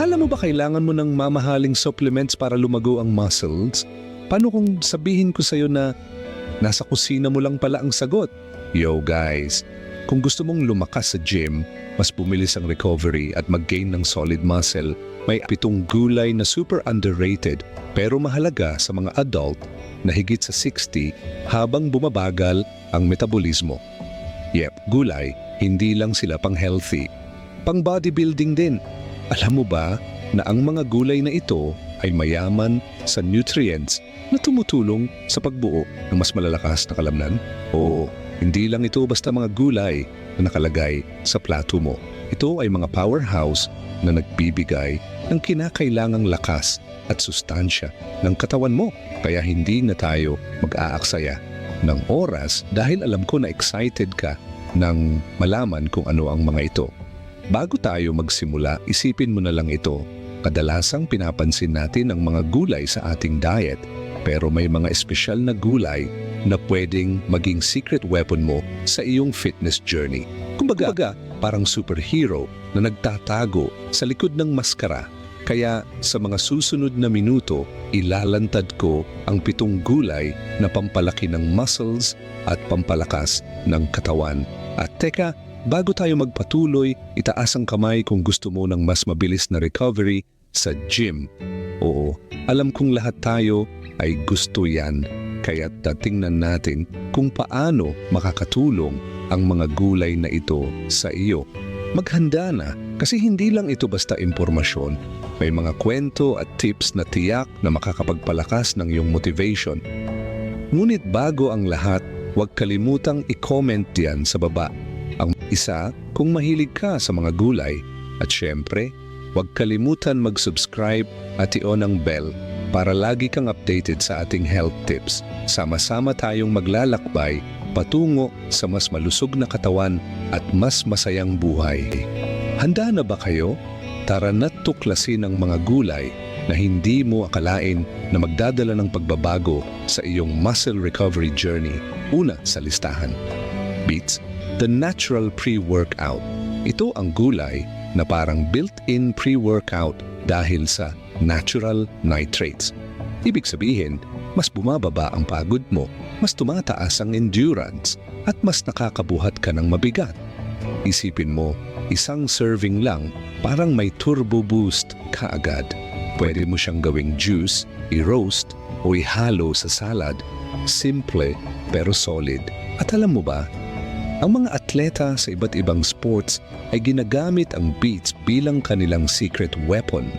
Akala mo ba kailangan mo ng mamahaling supplements para lumago ang muscles? Paano kung sabihin ko sa'yo na nasa kusina mo lang pala ang sagot? Yo guys, kung gusto mong lumakas sa gym, mas bumilis ang recovery at mag-gain ng solid muscle, may pitong gulay na super underrated pero mahalaga sa mga adult na higit sa 60 habang bumabagal ang metabolismo. Yep, gulay, hindi lang sila pang healthy. Pang bodybuilding din. Alam mo ba na ang mga gulay na ito ay mayaman sa nutrients na tumutulong sa pagbuo ng mas malalakas na kalamnan? Oo, hindi lang ito basta mga gulay na nakalagay sa plato mo. Ito ay mga powerhouse na nagbibigay ng kinakailangang lakas at sustansya ng katawan mo. Kaya hindi na tayo mag-aaksaya ng oras dahil alam ko na excited ka nang malaman kung ano ang mga ito. Bago tayo magsimula, isipin mo na lang ito. Kadalasang pinapansin natin ang mga gulay sa ating diet pero may mga espesyal na gulay na pwedeng maging secret weapon mo sa iyong fitness journey. Kumbaga, Kumbaga parang superhero na nagtatago sa likod ng maskara. Kaya sa mga susunod na minuto, ilalantad ko ang pitong gulay na pampalaki ng muscles at pampalakas ng katawan. At teka, bago tayo magpatuloy, itaas ang kamay kung gusto mo ng mas mabilis na recovery sa gym. Oo, alam kong lahat tayo ay gusto yan. Kaya tatingnan natin kung paano makakatulong ang mga gulay na ito sa iyo. Maghanda na kasi hindi lang ito basta impormasyon. May mga kwento at tips na tiyak na makakapagpalakas ng iyong motivation. Ngunit bago ang lahat, huwag kalimutang i-comment diyan sa baba. Isa, kung mahilig ka sa mga gulay. At syempre, huwag kalimutan mag-subscribe at i-on ang bell para lagi kang updated sa ating health tips. Sama-sama tayong maglalakbay patungo sa mas malusog na katawan at mas masayang buhay. Handa na ba kayo? Tara na't tuklasin ang mga gulay na hindi mo akalain na magdadala ng pagbabago sa iyong muscle recovery journey. Una sa listahan. Beets, the natural pre-workout. Ito ang gulay na parang built-in pre-workout dahil sa natural nitrates. Ibig sabihin, mas bumababa ang pagod mo, mas tumataas ang endurance, at mas nakakabuhat ka ng mabigat. Isipin mo, isang serving lang, parang may turbo boost kaagad. Pwede mo siyang gawing juice, i-roast, o ihalo sa salad. Simple pero solid. At alam mo ba, ang mga atleta sa iba't ibang sports ay ginagamit ang beets bilang kanilang secret weapon.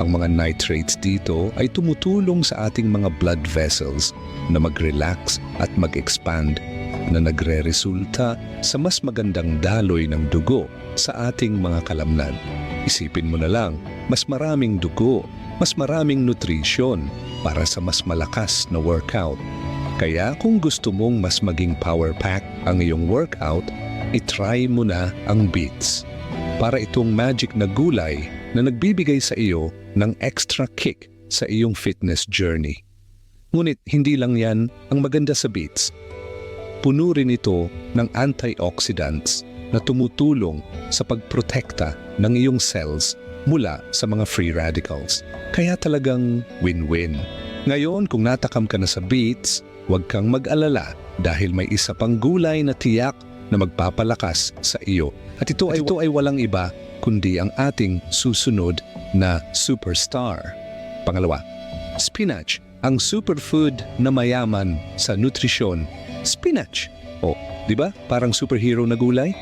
Ang mga nitrates dito ay tumutulong sa ating mga blood vessels na mag-relax at mag-expand na nagre-resulta sa mas magandang daloy ng dugo sa ating mga kalamnan. Isipin mo na lang, mas maraming dugo, mas maraming nutrition para sa mas malakas na workout. Kaya kung gusto mong mas maging power pack ang iyong workout, itry mo na ang beets. Para itong magic na gulay na nagbibigay sa iyo ng extra kick sa iyong fitness journey. Ngunit hindi lang yan ang maganda sa beets. Puno rin ito ng antioxidants na tumutulong sa pagprotekta ng iyong cells mula sa mga free radicals. Kaya talagang win-win. Ngayon, kung natakam ka na sa beets, huwag kang mag-alala dahil may isa pang gulay na tiyak na magpapalakas sa iyo. At ito, ay, ito ay walang iba kundi ang ating susunod na superstar. Pangalawa, spinach, ang superfood na mayaman sa nutrisyon. Spinach. O, di ba? Parang superhero na gulay?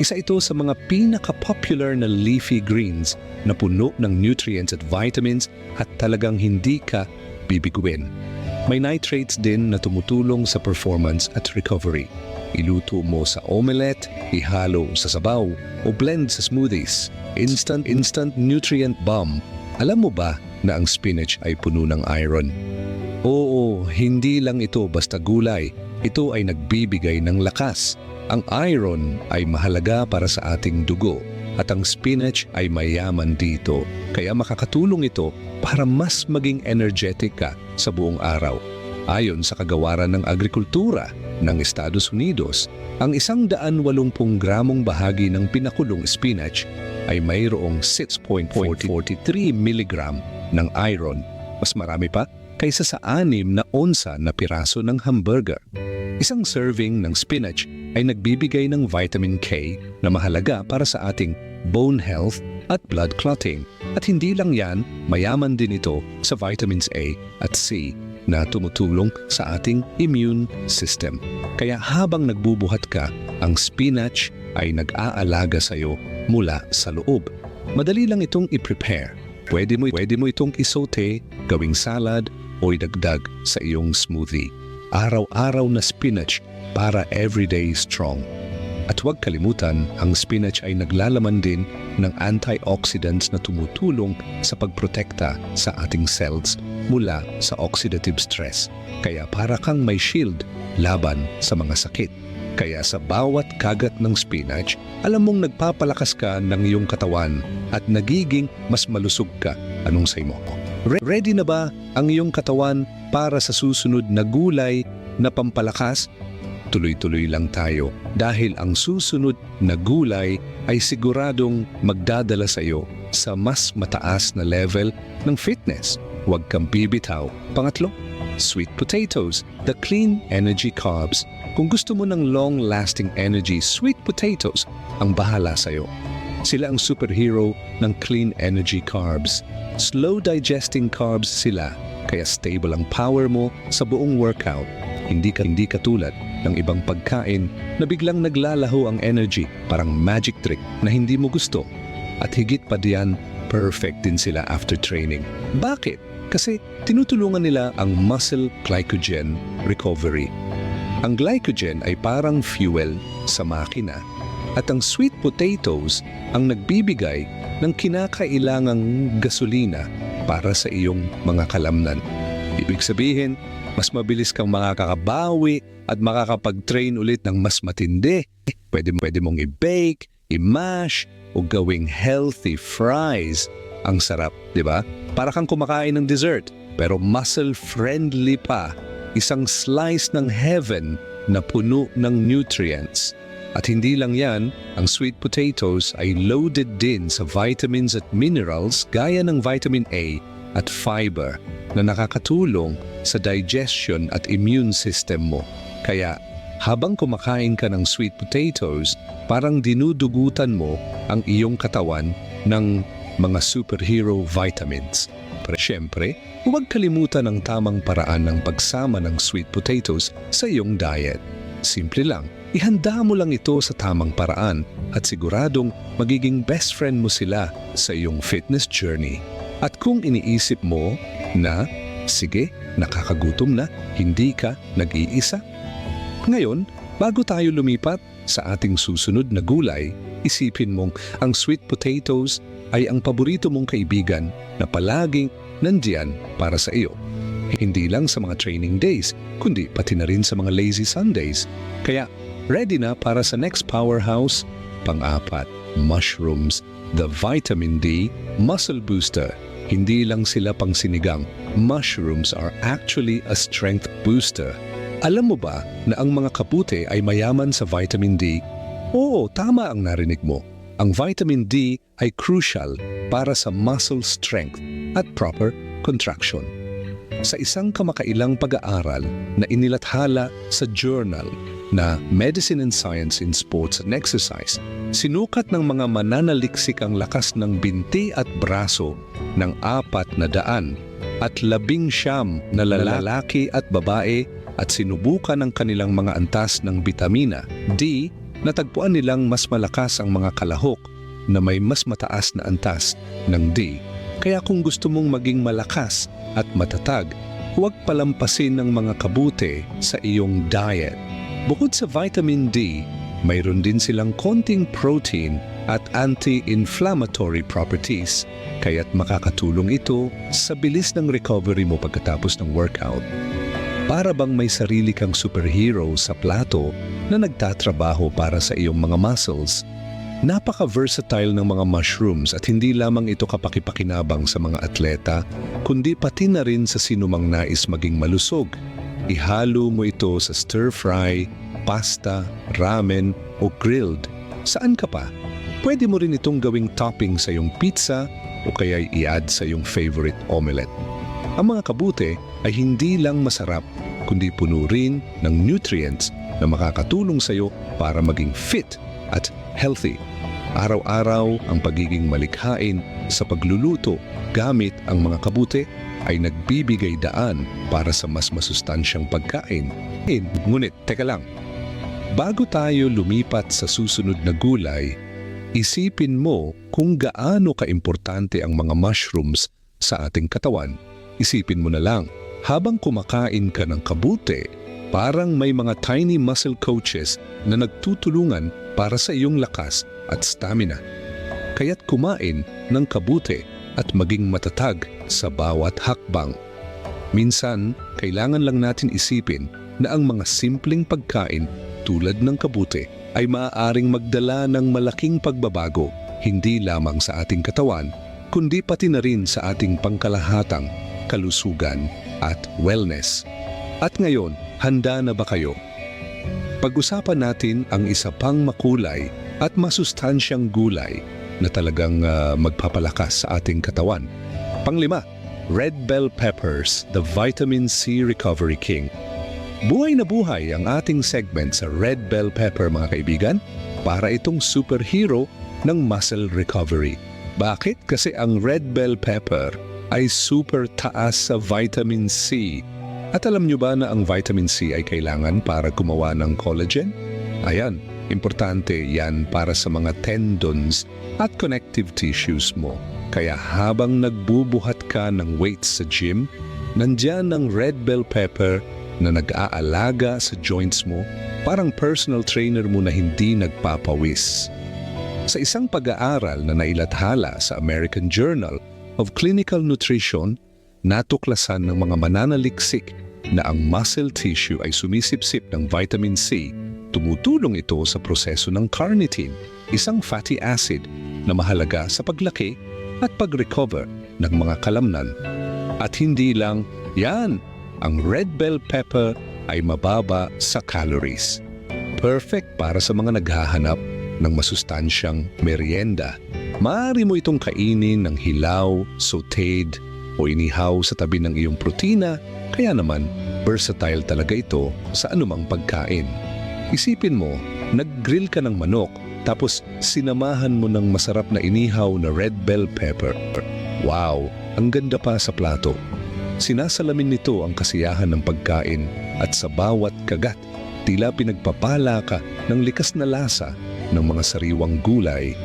Isa ito sa mga pinaka-popular na leafy greens na puno ng nutrients at vitamins at talagang hindi ka bibiguin. May nitrates din na tumutulong sa performance at recovery. Iluto mo sa omelette, ihalo sa sabaw, o blend sa smoothies. Instant, instant nutrient bomb. Alam mo ba na ang spinach ay puno ng iron? Oo, hindi lang ito basta gulay. Ito ay nagbibigay ng lakas. Ang iron ay mahalaga para sa ating dugo at ang spinach ay mayaman dito. Kaya makakatulong ito para mas maging energetic ka sa buong araw. Ayon sa kagawaran ng agrikultura ng Estados Unidos, ang isang daan walumpung gramong bahagi ng pinakulong spinach ay mayroong 6.43 mg ng iron. Mas marami pa kaysa sa anim na onsa na piraso ng hamburger. Isang serving ng spinach ay nagbibigay ng vitamin K na mahalaga para sa ating bone health at blood clotting. At hindi lang yan, mayaman din ito sa vitamins A at C na tumutulong sa ating immune system. Kaya habang nagbubuhat ka, ang spinach ay nag-aalaga sa iyo mula sa loob. Madali lang itong i-prepare. Pwede mo, pwede mo itong isote, gawing salad o idagdag sa iyong smoothie. Araw-araw na spinach para everyday strong. At huwag kalimutan, ang spinach ay naglalaman din ng antioxidants na tumutulong sa pagprotekta sa ating cells mula sa oxidative stress. Kaya para kang may shield laban sa mga sakit. Kaya sa bawat kagat ng spinach, alam mong nagpapalakas ka ng iyong katawan at nagiging mas malusog ka. Anong say mo? Re- ready na ba ang iyong katawan para sa susunod na gulay na pampalakas? Tuloy-tuloy lang tayo dahil ang susunod na gulay ay siguradong magdadala sa iyo sa mas mataas na level ng fitness. Huwag kang bibitaw. Pangatlo, sweet potatoes, the clean energy carbs. Kung gusto mo ng long-lasting energy, sweet potatoes ang bahala sa iyo. Sila ang superhero ng clean energy carbs. Slow digesting carbs sila, kaya stable ang power mo sa buong workout. Hindi ka hindi katulad ng ibang pagkain na biglang naglalaho ang energy, parang magic trick na hindi mo gusto. At higit pa diyan, perfect din sila after training. Bakit? Kasi tinutulungan nila ang muscle glycogen recovery. Ang glycogen ay parang fuel sa makina at ang sweet potatoes ang nagbibigay ng kinakailangang gasolina para sa iyong mga kalamnan. Ibig sabihin, mas mabilis kang makakakabawi at makakapag-train ulit ng mas matindi. Pwede, pwede mong i-bake, i-mash, o gawing healthy fries. Ang sarap, di ba? Para kang kumakain ng dessert, pero muscle-friendly pa. Isang slice ng heaven na puno ng nutrients. At hindi lang yan, ang sweet potatoes ay loaded din sa vitamins at minerals gaya ng vitamin A at fiber na nakakatulong sa digestion at immune system mo. Kaya habang kumakain ka ng sweet potatoes, parang dinudugutan mo ang iyong katawan ng mga superhero vitamins. Pero syempre, huwag kalimutan ang tamang paraan ng pagsama ng sweet potatoes sa iyong diet. Simple lang, ihanda mo lang ito sa tamang paraan at siguradong magiging best friend mo sila sa iyong fitness journey. At kung iniisip mo na, sige, nakakagutom na, hindi ka nag-iisa, ngayon, bago tayo lumipat sa ating susunod na gulay, isipin mong ang sweet potatoes ay ang paborito mong kaibigan na palaging nandiyan para sa iyo. Hindi lang sa mga training days, kundi pati na rin sa mga lazy Sundays. Kaya, ready na para sa next powerhouse? Pang-apat, mushrooms, the vitamin D muscle booster. Hindi lang sila pang sinigang. Mushrooms are actually a strength booster. Alam mo ba na ang mga kapute ay mayaman sa vitamin D? Oo, tama ang narinig mo. Ang vitamin D ay crucial para sa muscle strength at proper contraction. Sa isang kamakailang pag-aaral na inilathala sa journal na Medicine and Science in Sports and Exercise, sinukat ng mga mananaliksik ang lakas ng binti at braso ng apat na daan at labing siyam na lalaki at babae at sinubukan ang kanilang mga antas ng bitamina D, natagpuan nilang mas malakas ang mga kalahok na may mas mataas na antas ng D. Kaya kung gusto mong maging malakas at matatag, huwag palampasin ng mga kabute sa iyong diet. Bukod sa vitamin D, mayroon din silang konting protein at anti-inflammatory properties, kaya't makakatulong ito sa bilis ng recovery mo pagkatapos ng workout. Para bang may sarili kang superhero sa plato na nagtatrabaho para sa iyong mga muscles. Napaka-versatile ng mga mushrooms at hindi lamang ito kapakipakinabang sa mga atleta, kundi pati na rin sa sinumang nais maging malusog. Ihalo mo ito sa stir-fry, pasta, ramen o grilled. Saan ka pa? Pwede mo rin itong gawing topping sa iyong pizza o kaya i-add sa iyong favorite omelette. Ang mga kabute ay hindi lang masarap kundi puno rin ng nutrients na makakatulong sa iyo para maging fit at healthy. Araw-araw ang pagiging malikhain sa pagluluto gamit ang mga kabute ay nagbibigay daan para sa mas masustansyang pagkain. Eh, ngunit, teka lang, bago tayo lumipat sa susunod na gulay, isipin mo kung gaano kaimportante ang mga mushrooms sa ating katawan. Isipin mo na lang, habang kumakain ka ng kabute, parang may mga tiny muscle coaches na nagtutulungan para sa iyong lakas at stamina. Kaya't kumain ng kabute at maging matatag sa bawat hakbang. Minsan, kailangan lang natin isipin na ang mga simpleng pagkain tulad ng kabute ay maaaring magdala ng malaking pagbabago hindi lamang sa ating katawan kundi pati na rin sa ating pangkalahatang kalusugan at wellness. At ngayon, handa na ba kayo? Pag-usapan natin ang isa pang makulay at masustansyang gulay na talagang ah, magpapalakas sa ating katawan. Panglima, red bell peppers, the vitamin C recovery king. Buhay na buhay ang ating segment sa red bell pepper mga kaibigan para itong superhero ng muscle recovery. Bakit? Kasi ang red bell pepper ay super taas sa vitamin C. At alam nyo ba na ang vitamin C ay kailangan para gumawa ng collagen? Ayan, importante yan para sa mga tendons at connective tissues mo. Kaya habang nagbubuhat ka ng weights sa gym, nandyan ang red bell pepper na nag-aalaga sa joints mo, parang personal trainer mo na hindi nagpapawis. Sa isang pag-aaral na nailathala sa American Journal of Clinical Nutrition, natuklasan ng mga mananaliksik na ang muscle tissue ay sumisipsip ng vitamin C. Tumutulong ito sa proseso ng carnitine, isang fatty acid na mahalaga sa paglaki at pag-recover ng mga kalamnan. At hindi lang yan, ang red bell pepper ay mababa sa calories. Perfect para sa mga naghahanap ng masustansyang merienda. Maaari mo itong kainin ng hilaw, sauteed, o inihaw sa tabi ng iyong protina, kaya naman versatile talaga ito sa anumang pagkain. Isipin mo, nag-grill ka ng manok tapos sinamahan mo ng masarap na inihaw na red bell pepper. Wow, ang ganda pa sa plato. Sinasalamin nito ang kasiyahan ng pagkain at sa bawat kagat, tila pinagpapala ka ng likas na lasa ng mga sariwang gulay.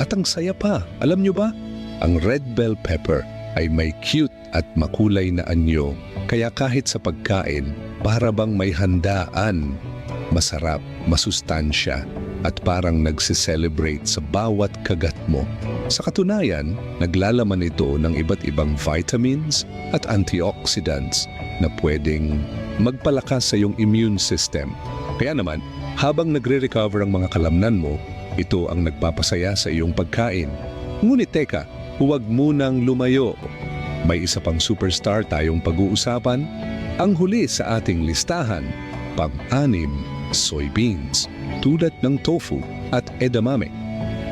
At ang saya pa, alam nyo ba? Ang red bell pepper ay may cute at makulay na anyo, kaya kahit sa pagkain, para bang may handaan, masarap, masustansya, at parang nagse-celebrate sa bawat kagat mo. Sa katunayan, naglalaman ito ng iba't ibang vitamins at antioxidants na pwedeng magpalakas sa iyong immune system. Kaya naman, habang nagre-recover ang mga kalamnan mo, ito ang nagpapasaya sa iyong pagkain. Ngunit teka, huwag munang lumayo. May isa pang superstar tayong pag-uusapan. Ang huli sa ating listahan, pang-anim, soybeans, tulad ng tofu at edamame.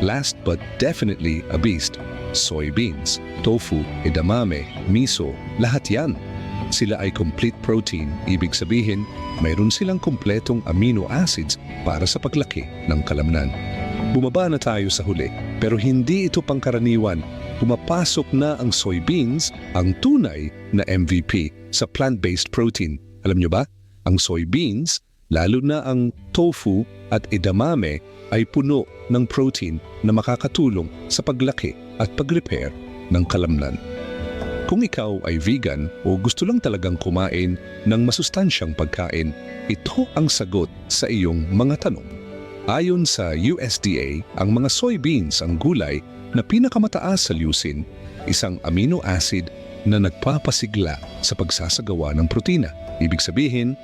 Last but definitely a beast, soybeans, tofu, edamame, miso, lahat yan. Sila ay complete protein, ibig sabihin, mayroon silang kumpletong amino acids para sa paglaki ng kalamnan. Bumaba na tayo sa huli, pero hindi ito pangkaraniwan. Pumapasok na ang soybeans, ang tunay na MVP sa plant-based protein. Alam nyo ba? Ang soybeans, lalo na ang tofu at edamame ay puno ng protein na makakatulong sa paglaki at pag-repair ng kalamnan. Kung ikaw ay vegan o gusto lang talagang kumain ng masustansyang pagkain, ito ang sagot sa iyong mga tanong. Ayon sa USDA, ang mga soybeans ang gulay na pinakamataas sa leucine, isang amino acid na nagpapasigla sa pagsasagawa ng protina. Ibig sabihin,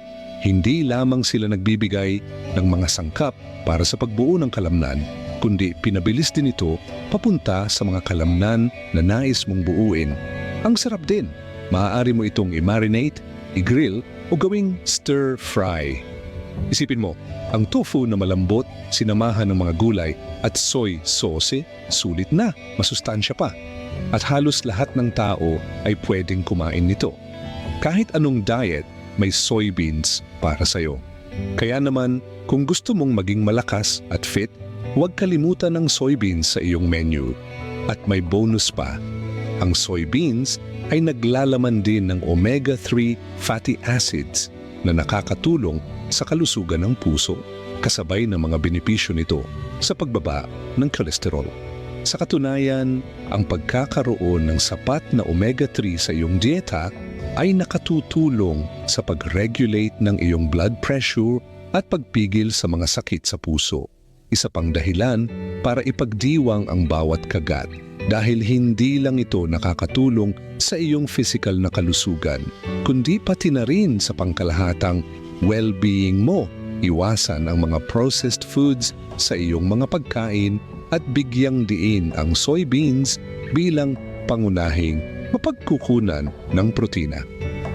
hindi lamang sila nagbibigay ng mga sangkap para sa pagbuo ng kalamnan, kundi pinabilis din ito papunta sa mga kalamnan na nais mong buuin. Ang sarap din. Maaari mo itong i-marinate, i-grill o gawing stir-fry. Isipin mo, ang tofu na malambot, sinamahan ng mga gulay at soy sauce, sulit na, masustansya pa. At halos lahat ng tao ay pwedeng kumain nito. Kahit anong diet, may soybeans para sa'yo. Kaya naman, kung gusto mong maging malakas at fit, huwag kalimutan ng soybeans sa iyong menu. At may bonus pa, ang soybeans ay naglalaman din ng omega-3 fatty acids na nakakatulong sa kalusugan ng puso, kasabay ng mga benepisyo nito sa pagbaba ng kolesterol. Sa katunayan, ang pagkakaroon ng sapat na omega-3 sa iyong dieta ay nakatutulong sa pag-regulate ng iyong blood pressure at pagpigil sa mga sakit sa puso. Isa pang dahilan para ipagdiwang ang bawat kagat dahil hindi lang ito nakakatulong sa iyong physical na kalusugan, kundi pati na rin sa pangkalahatang well-being mo. Iwasan ang mga processed foods sa iyong mga pagkain at bigyang diin ang soybeans bilang pangunahing mapagkukunan ng protina.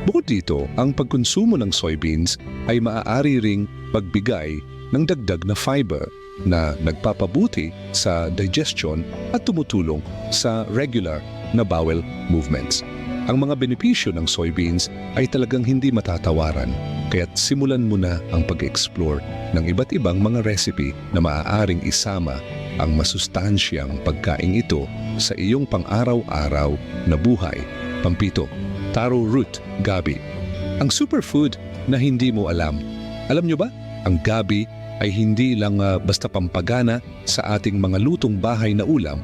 Bukod dito, ang pagkonsumo ng soybeans ay maaari ring pagbigay ng dagdag na fiber na nagpapabuti sa digestion at tumutulong sa regular na bowel movements. Ang mga benepisyo ng soybeans ay talagang hindi matatawaran, kaya't simulan mo na ang pag-explore ng iba't ibang mga recipe na maaaring isama ang masustansyang pagkain ito sa iyong pang-araw-araw na buhay. Pampito, taro root, gabi. Ang superfood na hindi mo alam. Alam nyo ba? Ang gabi ay hindi lang ah, basta pampagana sa ating mga lutong bahay na ulam.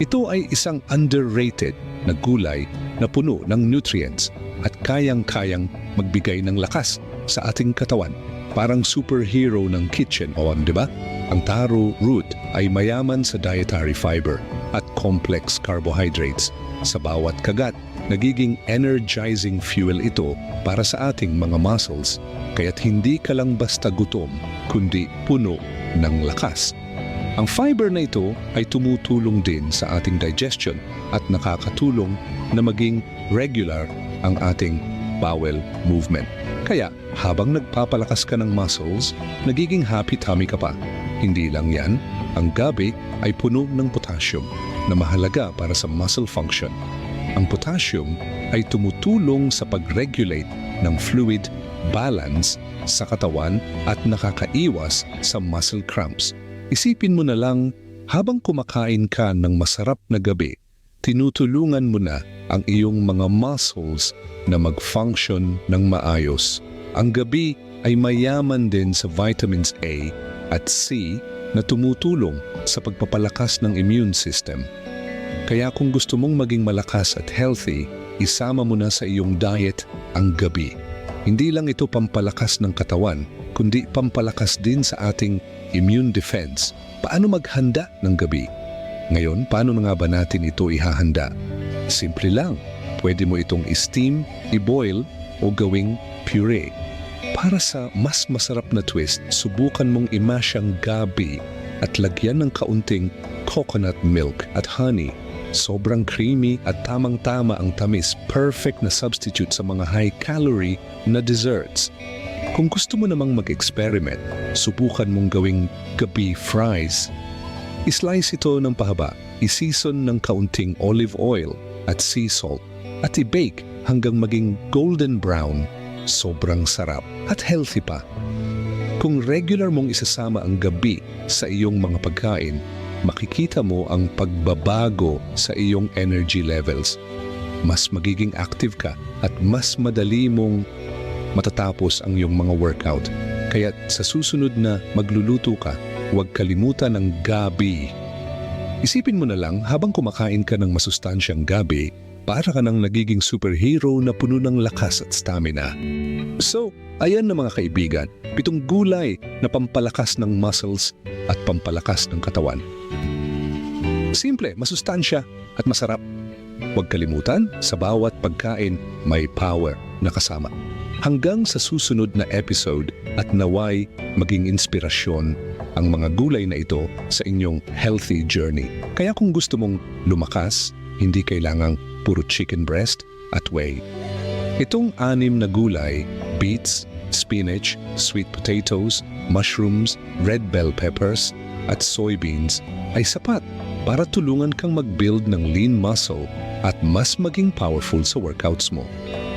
Ito ay isang underrated na gulay na puno ng nutrients at kayang-kayang magbigay ng lakas sa ating katawan. Parang superhero ng kitchen, o di ba? Ang taro root ay mayaman sa dietary fiber at complex carbohydrates. Sa bawat kagat, nagiging energizing fuel ito para sa ating mga muscles, kaya't hindi ka lang basta gutom, kundi puno ng lakas. Ang fiber na ito ay tumutulong din sa ating digestion at nakakatulong na maging regular ang ating bowel movement. Kaya habang nagpapalakas ka ng muscles, nagiging happy tummy ka pa. Hindi lang yan, ang gabi ay puno ng potassium na mahalaga para sa muscle function. Ang potassium ay tumutulong sa pag-regulate ng fluid balance sa katawan at nakakaiwas sa muscle cramps. Isipin mo na lang, habang kumakain ka ng masarap na gabi, tinutulungan mo na ang iyong mga muscles na mag-function ng maayos. Ang gabi ay mayaman din sa vitamins A at C na tumutulong sa pagpapalakas ng immune system. Kaya kung gusto mong maging malakas at healthy, isama mo na sa iyong diet ang gabi. Hindi lang ito pampalakas ng katawan, kundi pampalakas din sa ating immune defense. Paano maghanda ng gabi? Ngayon, paano na nga ba natin ito ihahanda? Simple lang. Pwede mo itong steam, i-boil, o gawing puree. Para sa mas masarap na twist, subukan mong i-mash ang gabi at lagyan ng kaunting coconut milk at honey. Sobrang creamy at tamang-tama ang tamis, perfect na substitute sa mga high-calorie na desserts. Kung gusto mo namang mag-experiment, subukan mong gawing gabi fries. I-slice ito ng pahaba, i-season ng kaunting olive oil at sea salt at i-bake hanggang maging golden brown. Sobrang sarap at healthy pa. Kung regular mong isasama ang gabi sa iyong mga pagkain, makikita mo ang pagbabago sa iyong energy levels. Mas magiging active ka at mas madali mong matatapos ang iyong mga workout. Kaya sa susunod na magluluto ka, huwag kalimutan ng gabi. Isipin mo na lang habang kumakain ka ng masustansyang gabi, para ka nang nagiging superhero na puno ng lakas at stamina. So, ayan na mga kaibigan, pitong gulay na pampalakas ng muscles at pampalakas ng katawan. Simple, masustansya at masarap. Huwag kalimutan, sa bawat pagkain may power na kasama. Hanggang sa susunod na episode at naway maging inspirasyon ang mga gulay na ito sa inyong healthy journey. Kaya kung gusto mong lumakas, hindi kailangang puro chicken breast at whey. Itong anim na gulay, beets, spinach, sweet potatoes, mushrooms, red bell peppers, at soybeans ay sapat para tulungan kang mag-build ng lean muscle at mas maging powerful sa workouts mo.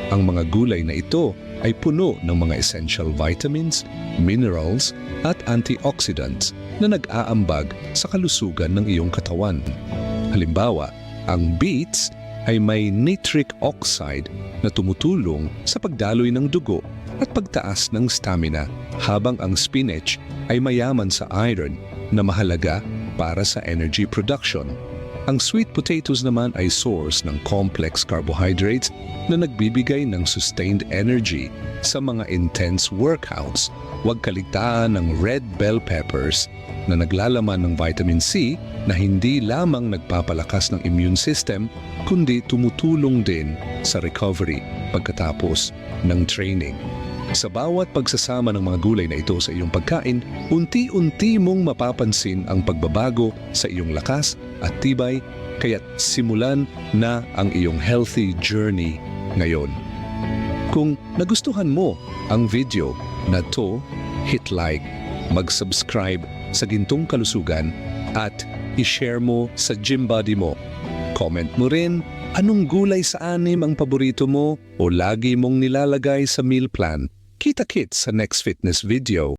Ang mga gulay na ito ay puno ng mga essential vitamins, minerals at antioxidants na nag-aambag sa kalusugan ng iyong katawan. Halimbawa, ang beets ay may nitric oxide na tumutulong sa pagdaloy ng dugo at pagtaas ng stamina habang ang spinach ay mayaman sa iron na mahalaga para sa energy production. Ang sweet potatoes naman ay source ng complex carbohydrates na nagbibigay ng sustained energy sa mga intense workouts. Huwag kaligtaan ng red bell peppers na naglalaman ng vitamin C na hindi lamang nagpapalakas ng immune system kundi tumutulong din sa recovery pagkatapos ng training. Sa bawat pagsasama ng mga gulay na ito sa iyong pagkain, unti-unti mong mapapansin ang pagbabago sa iyong lakas at tibay kaya't simulan na ang iyong healthy journey ngayon. Kung nagustuhan mo ang video na to, hit like, mag-subscribe sa Gintong Kalusugan at i-share mo sa gym body mo. Comment mo rin anong gulay sa anim ang paborito mo o lagi mong nilalagay sa meal plan. Kita-kits sa next fitness video.